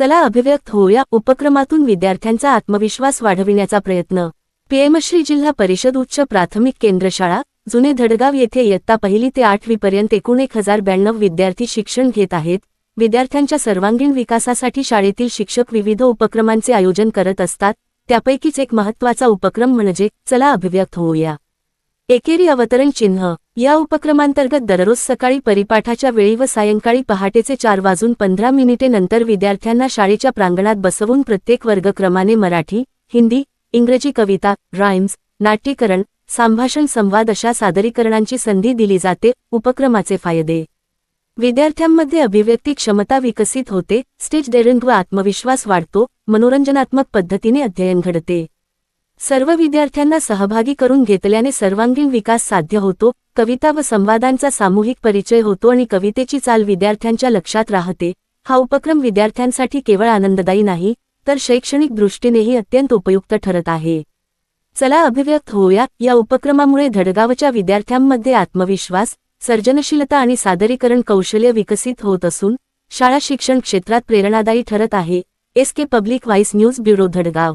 चला अभिव्यक्त होऊया उपक्रमातून विद्यार्थ्यांचा आत्मविश्वास वाढविण्याचा प्रयत्न. पीएमश्री जिल्हा परिषद उच्च प्राथमिक केंद्रशाळा जुने धडगाव येथे इयत्ता पहिली ते आठवीपर्यंत एकूण एक हजार ब्याण्णव विद्यार्थी शिक्षण घेत आहेत. विद्यार्थ्यांच्या सर्वांगीण विकासासाठी शाळेतील शिक्षक विविध उपक्रमांचे आयोजन करत असतात. त्यापैकीच एक महत्त्वाचा उपक्रम म्हणजे चला अभिव्यक्त होऊया. एकेरी अवतरण चिन्ह. या उपक्रमांतर्गत दररोज सकाळी परिपाठाच्या वेळी व सायंकाळी पहाटेचे चार वाजून पंधरा मिनिटे नंतर विद्यार्थ्यांना शाळेच्या प्रांगणात बसवून प्रत्येक वर्गक्रमाने मराठी हिंदी इंग्रजी कविता राईम्स नाट्यकरण संभाषण संवाद अशा सादरीकरणांची संधी दिली जाते. उपक्रमाचे फायदे. विद्यार्थ्यांमध्ये अभिव्यक्ती क्षमता विकसित होते. स्टेज डेरिंग व आत्मविश्वास वाढतो. मनोरंजनात्मक पद्धतीने अध्ययन घडते. सर्व विद्यार्थ्यांना सहभागी करून घेतल्याने सर्वांगीण विकास साध्य होतो कविता व संवादांचा सामूहिक परिचय होतो आणि कवितेची चाल विद्यार्थ्यांच्या लक्षात राहते. हा उपक्रम विद्यार्थ्यांसाठी केवळ आनंददायी नाही तर शैक्षणिक दृष्टीनेही अत्यंत उपयुक्त ठरत आहे. चला अभिव्यक्त होऊया या उपक्रमामुळे धडगावच्या विद्यार्थ्यांमध्ये आत्मविश्वास सर्जनशीलता आणि सादरीकरण कौशल्य विकसित होत असून शाळा शिक्षण क्षेत्रात प्रेरणादायी ठरत आहे. S K public voice news bureau Dhadgaon.